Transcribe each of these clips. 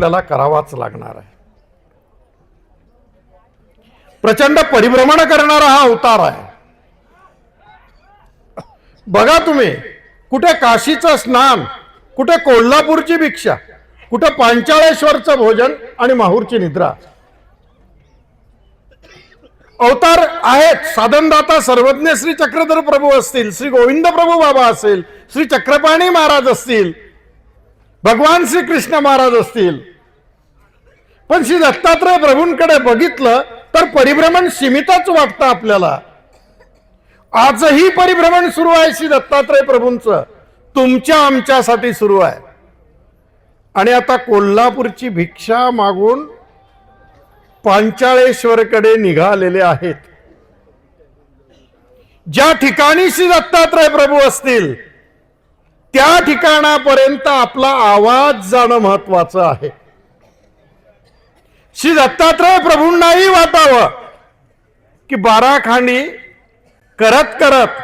आपल्याला करावाच लागणार आहे. प्रचंड परिभ्रमण करणारा हा अवतार आहे. बघा तुम्ही कुठे काशीचं स्नान कुठे कोल्हापूरची भिक्षा कुठे पांचाळेश्वरचं भोजन आणि माहूरची निद्रा. अवतार आहेत साधनदाता सर्वज्ञ श्री चक्रधर प्रभू असतील श्री गोविंद प्रभू बाबा असेल श्री चक्रपाणी महाराज असतील भगवान श्री कृष्ण महाराज असतील पण श्री दत्तात्रय प्रभूंकडे बघितलं तर परिभ्रमण सीमितच वाटतं आपल्याला. आजही परिभ्रमण सुरू आहे श्री दत्तात्रय प्रभूंचं. तुमच्या आमच्यासाठी सुरू आहे. आणि आता कोल्हापूरची भिक्षा मागून पांचाळेश्वरकडे निघालेले आहेत. ज्या ठिकाणी श्री दत्तात्रय प्रभू असतील त्या ठिकाणापर्यंत आपला आवाज जाणं महत्वाचं आहे. श्री दत्तात्रय प्रभूंनाही वाटावं की बारा खांडी करत करत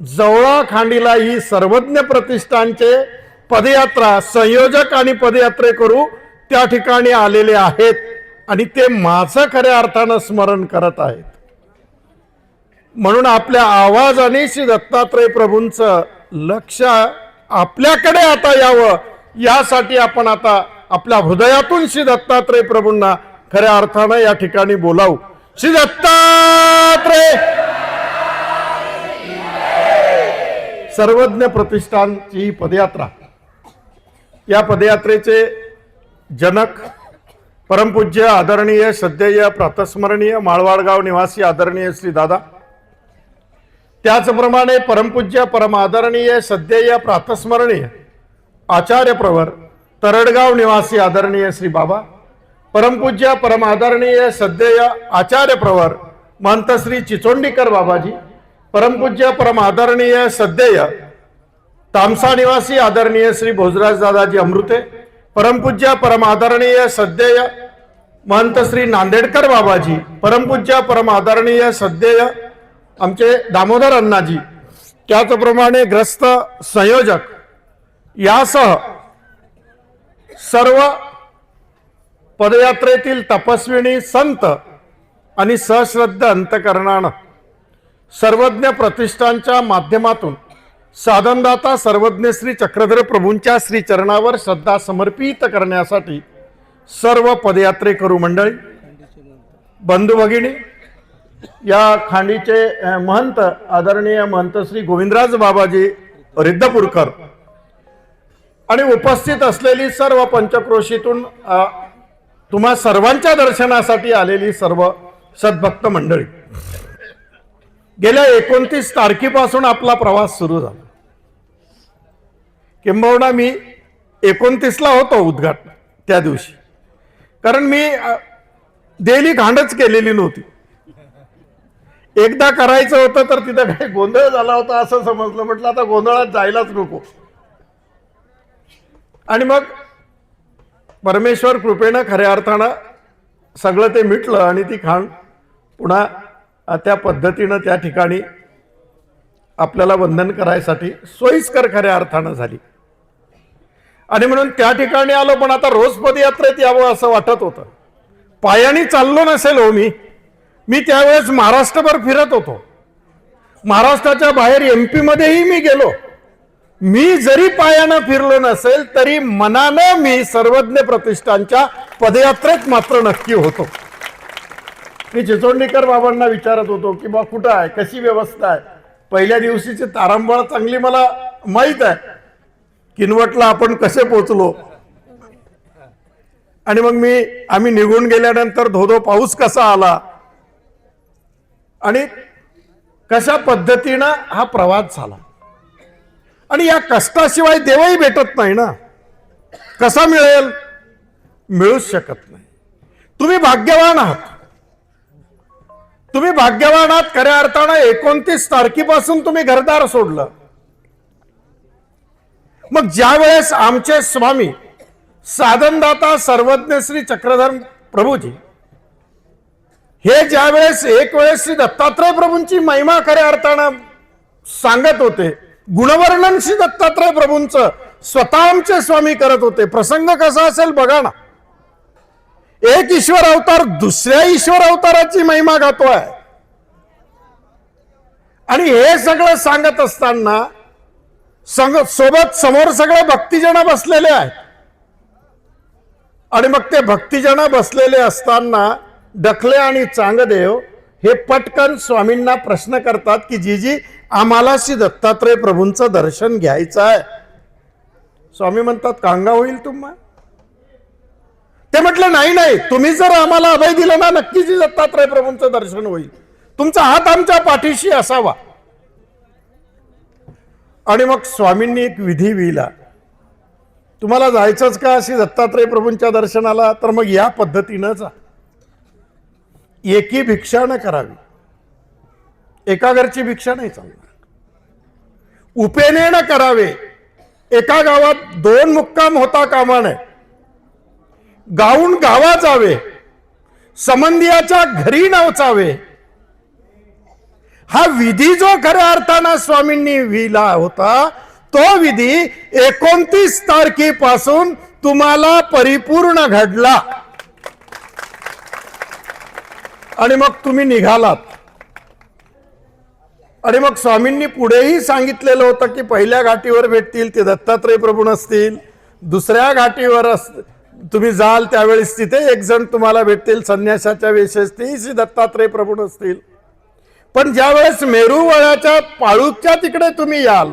जवळा खांडीला ही सर्वज्ञ प्रतिष्ठानचे पदयात्रा संयोजक आणि पदयात्रे करू त्या ठिकाणी आलेले आहेत आणि ते माझं खऱ्या अर्थानं स्मरण करत आहेत. म्हणून आपल्या आवाजाने श्री दत्तात्रय प्रभूंचं लक्ष आपल्याकडे आता यावं यासाठी आपण आता आपल्या हृदयातून श्री दत्तात्रय प्रभूंना खऱ्या अर्थानं या ठिकाणी बोलावू. श्री दत्तात्रय! सर्वज्ञ प्रतिष्ठानची ही पदयात्रा. या पदयात्रेचे जनक परमपूज्य आदरणीय श्रद्धेय प्रातस्मरणीय माळवाडगाव निवासी आदरणीय श्री दादा. त्याचप्रमाणे परमपूज्य परम आदरणीय श्रद्धेय प्रातस्मरणीय आचार्य प्रवर तरडगाव निवासी आदरणीय श्री बाबा परमपूज्य परम आदरणीय आचार्य प्रवर महंत श्री चिचोंडीकर बाबाजी परमपूज्य परम आदरणीय तामसा निवासी आदरणीय श्री भोजराज दादाजी अमृते परमपूज्य परमादरणीय आदरणीय महंत श्री नांदेडकर बाबाजी परमपूज्य परम आदरणीय आमचे दामोदर अण्णाजी त्याचप्रमाणे ग्रस्त संयोजक यासह सर्व पदयात्रेतील तपस्विनी संत आणि सश्रद्ध अंतकरणानं सर्वज्ञ प्रतिष्ठानच्या माध्यमातून साधनदाता सर्वज्ञ श्री चक्रधर प्रभूंच्या श्रीचरणावर श्रद्धा समर्पित करण्यासाठी सर्व पदयात्रेकरू मंडळी. बंधू भगिनी या खांडीचे महंत आदरणीय महंत श्री गोविंदराज बाबाजी रिद्धपूरकर आणि उपस्थित असलेली सर्व पंचक्रोशीतून तुम्हा सर्वांच्या दर्शनासाठी आलेली सर्व सद्भक्त मंडळी. गेल्या एकोणतीस तारखेपासून आपला प्रवास सुरू झाला. किंबहुना मी एकोणतीसला होतो उद्घाटन त्या दिवशी. कारण मी डेली घांडच केलेली नव्हती. एकदा करायचं होतं तर तिथं काही गोंधळ झाला होता असं समजलं. म्हटलं आता गोंधळात जायलाच नको. आणि मग परमेश्वर कृपेनं खऱ्या अर्थानं सगळं ते मिटलं आणि ती खाण पुन्हा त्या पद्धतीनं त्या ठिकाणी आपल्याला वंदन करायसाठी सोयीस्कर खऱ्या अर्थानं झाली. आणि म्हणून त्या ठिकाणी आलो पण आता रोज पदयात्रेत यावं असं वाटत होतं. पायाने चाललो नसेल हो मी. मी त्यावेळेस महाराष्ट्रभर फिरत होतो. महाराष्ट्राच्या बाहेर एम पीमध्येही मी गेलो. मी जरी पायानं फिरलो नसेल तरी मनानं मी सर्वज्ञ प्रतिष्ठानच्या पदयात्रेत मात्र नक्की होतो. मी चिचोंडीकर बाबांना विचारत होतो की बा कुठं आहे? कशी व्यवस्था आहे? पहिल्या दिवशीची तारांबळ चांगली मला माहीत आहे. किनवटला आपण कसे पोचलो आणि मग मी आम्ही निघून गेल्यानंतर धोधो पाऊस कसा आला? आणि कशा पद्धतीनं हा प्रवास झाला? आणि या कष्टाशिवाय देवही भेटत नाही ना. कसा मिळेल? मिळूच शकत नाही. तुम्ही भाग्यवान आहात. तुम्ही भाग्यवान आहात खऱ्या अर्थानं एकोणतीस तारखेपासून तुम्ही घरदार सोडलं. मग ज्या वेळेस आमचे स्वामी साधनदाता सर्वज्ञ श्री चक्रधर प्रभूजी हे ज्या वेळेस एक वेळेस श्री दत्तात्रय प्रभूंची महिमा खऱ्या अर्थानं सांगत होते गुणवर्णन श्री दत्तात्रय प्रभूंचं स्वतः आमचे स्वामी करत होते. प्रसंग कसा असेल बघा ना. एक ईश्वर अवतार दुसऱ्या ईश्वर अवताराची महिमा गातोय. आणि हे सगळं सांगत असताना संग सोबत समोर सगळे भक्तीजण बसलेले आहेत. आणि मग ते भक्तीजण बसलेले असताना डखले आणि चांगदेव हे पटकन स्वामींना प्रश्न करतात की जीजी आम्हाला श्री दत्तात्रय प्रभूंचं दर्शन घ्यायचं आहे. स्वामी म्हणतात कांगा होईल तुम्हा? ते म्हटलं नाही नाही तुम्ही जर आम्हाला अभय दिलं ना नक्कीच जी दत्तात्रय प्रभूंचं दर्शन होईल. तुमचा हात आमच्या पाठीशी असावा. आणि मग स्वामींनी एक विधी विला तुम्हाला जायचंच का अशी दत्तात्रय प्रभूंच्या दर्शनाला? तर मग या पद्धतीनं जा. एकी भिक्षा न करावी. एका घरची भिक्षा नाही चालणार. उपेने न करावे. एका गावात दोन मुक्काम होता कामा नये गाऊन गावा जावे. संबंधियाच्या घरी नावचावे. हा विधी जो खऱ्या अर्थानं स्वामींनी विला होता तो विधी एकोणतीस तारखेपासून तुम्हाला परिपूर्ण घडला. आणि मग तुम्ही निघालात. आणि मग स्वामींनी पुढेही सांगितलेलं होतं की पहिल्या घाटीवर भेटतील ते दत्तात्रय प्रभू नसतील. दुसऱ्या घाटीवर अस तुम्ही जाल त्यावेळेस तिथे एक जण तुम्हाला भेटतील संन्यासाच्या वेशेस तेही श्री दत्तात्रय प्रभू नसतील. पण ज्यावेळेस मेरूवळ्याच्या मेरू वळाच्या पाळूच्या तिकडे तुम्ही याल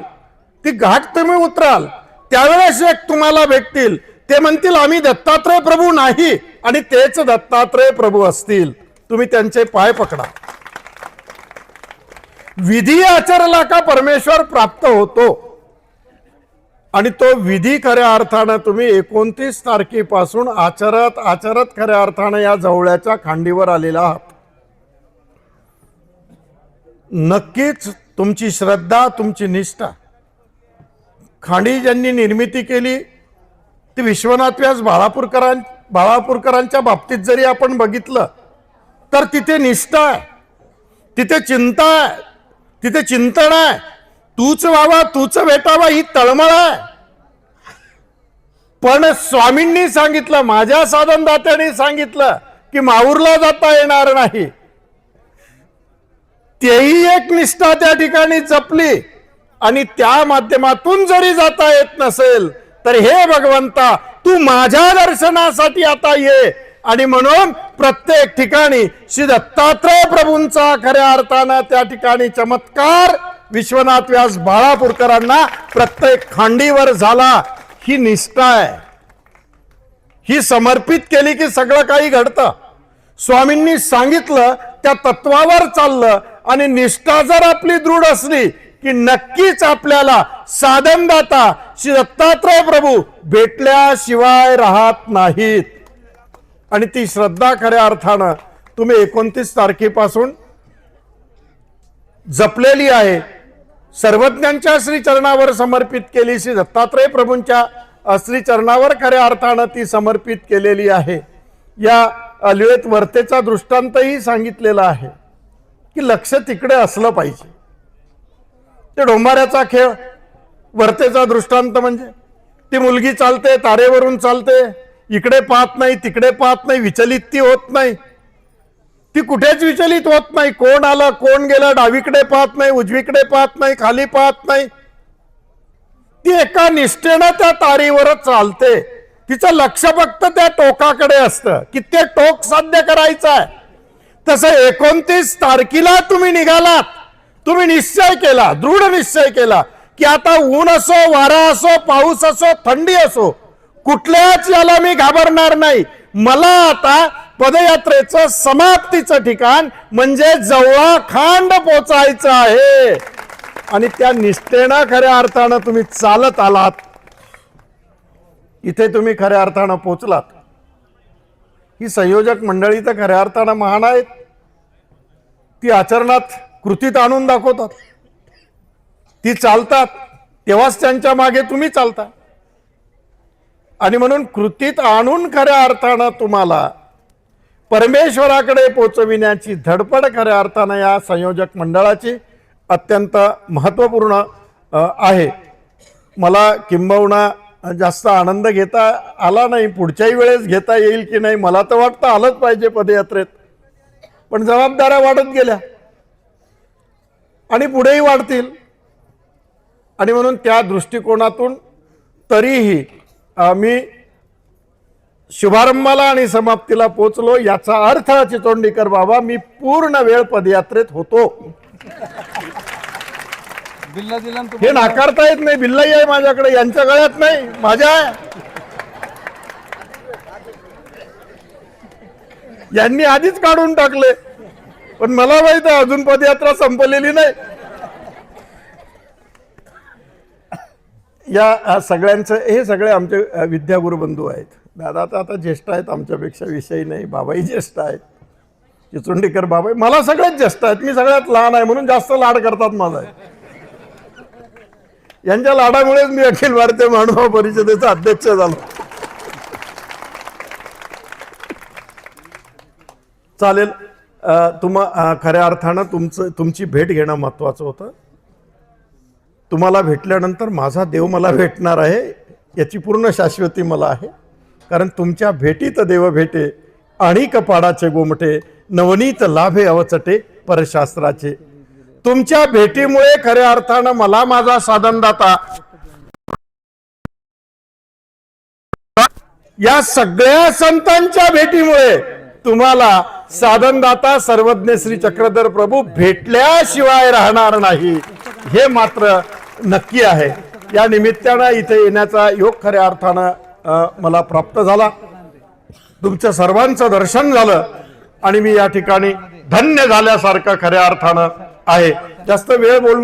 ती घाट तुम्ही उतराल त्यावेळेस एक तुम्हाला भेटतील. ते म्हणतील आम्ही दत्तात्रय प्रभू नाही आणि तेच दत्तात्रय प्रभू असतील. तुम्ही त्यांचे पाय पकडा. विधी आचरला का परमेश्वर प्राप्त होतो? आणि तो विधी खऱ्या अर्थानं तुम्ही एकोणतीस तारखेपासून आचरत आचरत खऱ्या अर्थानं या जवळ्याच्या खांडीवर आलेला आहात. नक्कीच तुमची श्रद्धा तुमची निष्ठा. खांडी ज्यांनी निर्मिती केली ती विश्वनाथ व्यास बाळापूरकरां बाळापूरकरांच्या बाबतीत जरी आपण बघितलं तर तिथे निष्ठा आहे. तिथे चिंता आहे. तिथे चिंतन आहे. तूच व्हावा तूच भेटावा ही तळमळ आहे. पण स्वामींनी सांगितलं माझ्या साधनदात्याने सांगितलं की माहूरला जाता येणार नाही. तेही एक निष्ठा त्या ठिकाणी जपली आणि त्या माध्यमातून जरी जाता येत नसेल तर हे भगवंता तू माझ्या दर्शनासाठी आता ये. आणि म्हणून प्रत्येक ठिकाणी श्री दत्तात्रय प्रभूंचा खऱ्या अर्थानं त्या ठिकाणी चमत्कार विश्वनाथ व्यास बाळापूरकरांना प्रत्येक खांडीवर झाला. ही निष्ठा आहे. ही समर्पित केली की सगळं काही घडतं. स्वामींनी सांगितलं त्या तत्वावर चाललं आणि निष्ठा जर आपली दृढ असली की नक्कीच आपल्याला साधनदाता श्री दत्तात्रय प्रभू भेटल्याशिवाय राहत नाहीत. आणि ती श्रद्धा खऱ्या अर्थानं तुम्ही एकोणतीस तारखेपासून जपलेली आहे. सर्वज्ञांच्या श्रीचरणावर समर्पित केली श्री दत्तात्रय प्रभूंच्या श्रीचरणावर खऱ्या अर्थानं ती समर्पित केलेली आहे. या अलिवेत वर्तेचा दृष्टांतही सांगितलेला आहे की लक्ष तिकडे असलं पाहिजे. ते डोंबाऱ्याचा खेळ वर्तेचा दृष्टांत म्हणजे. ती मुलगी चालते तारेवरून चालते इकडे पाहत नाही तिकडे पाहत नाही विचलित ती होत नाही. ती कुठेच विचलित होत नाही. कोण आलं कोण गेलं डावीकडे पाहत नाही उजवीकडे पाहत नाही खाली पाहत नाही. ती एका निष्ठेनं त्या तारीवरच चालते. तिचं लक्ष फक्त त्या टोकाकडे असतं. की ते टोक साध्य करायचं आहे. तसं एकोणतीस तारखेला तुम्ही निघालात. तुम्ही निश्चय केला दृढ निश्चय केला की आता ऊन असो वारा असो पाऊस असो थंडी असो कुठल्याच याला मी घाबरणार नाही. मला आता पदयात्रेचं समाप्तीचं ठिकाण म्हणजे जवळा खांड पोचायचं आहे. आणि त्या निष्ठेनं खऱ्या अर्थानं तुम्ही चालत आलात. इथे तुम्ही खऱ्या अर्थानं पोचलात. ही संयोजक मंडळी तर खऱ्या अर्थानं महान आहेत. ती आचरणात कृतीत आणून दाखवतात. ती चालतात. तेव्हाच त्यांच्या मागे तुम्ही चालता. आणि म्हणून कृतीत आणून खऱ्या अर्थानं तुम्हाला परमेश्वराकडे पोचविण्याची धडपड खऱ्या अर्थानं या संयोजक मंडळाची अत्यंत महत्त्वपूर्ण आहे. मला किंबहुना जास्त आनंद घेता आला नाही पुढच्याही वेळेस घेता येईल की नाही मला तर वाटतं आलंच पाहिजे पदयात्रेत. पण जबाबदाऱ्या वाढत गेल्या. आणि पुढेही वाढतील. आणि म्हणून त्या दृष्टिकोनातून तरीही आम्ही शुभारंभाला आणि समाप्तीला पोचलो याचा अर्थ चितोंडीकर बाबा मी पूर्ण वेळ पदयात्रेत होतो. बिल्ला दिला ना हे नाकारता येत नाही बिल्लाही आहे माझ्याकडे यांच्या गळ्यात नाही माझ्या. यांनी आधीच काढून टाकले पण मला माहीत आहे अजून पदयात्रा संपलेली नाही. या सगळ्यांचं हे सगळे आमचे अ, विद्यागुरु बंधू आहेत. दादा तर आता ज्येष्ठ आहेत आमच्यापेक्षा विषयी नाही बाबाही ज्येष्ठ आहेत. चिचुंडीकर बाबाई मला सगळ्यात ज्येष्ठ आहेत. मी सगळ्यात लहान आहे म्हणून जास्त लाड करतात माझा. यांच्या लाडामुळेच मी अखिल भारतीय मानवा परिषदेचा अध्यक्ष झालो. चालेल तुम्हा खऱ्या अर्थानं तुमचं तुमची भेट घेणं महत्वाचं होतं. तुम्हाला भेटल्यानंतर माझा देव मला भेटणार आहे याची पूर्ण शाश्वती मला आहे. कारण तुमच्या भेटीत देव भेटे आणि कपाडाचे गोमटे नवनीत लाभे अवचटे परशास्त्राचे. तुमच्या भेटीमुळे खऱ्या अर्थानं मला माझा साधनदाता या सगळ्या संतांच्या भेटीमुळे तुम्हाला साधनदाता सर्वज्ञ श्री चक्रधर प्रभू भेटल्याशिवाय राहणार नाही. हे मात्र नक्की आहे. या निमित्तानं इथे येण्याचा योग खऱ्या अर्थानं मला प्राप्त झाला. तुमच्या सर्वांचं दर्शन झालं आणि मी या ठिकाणी धन्य झाल्यासारखं खऱ्या अर्थानं आहे. जास्त वेळ बोलणं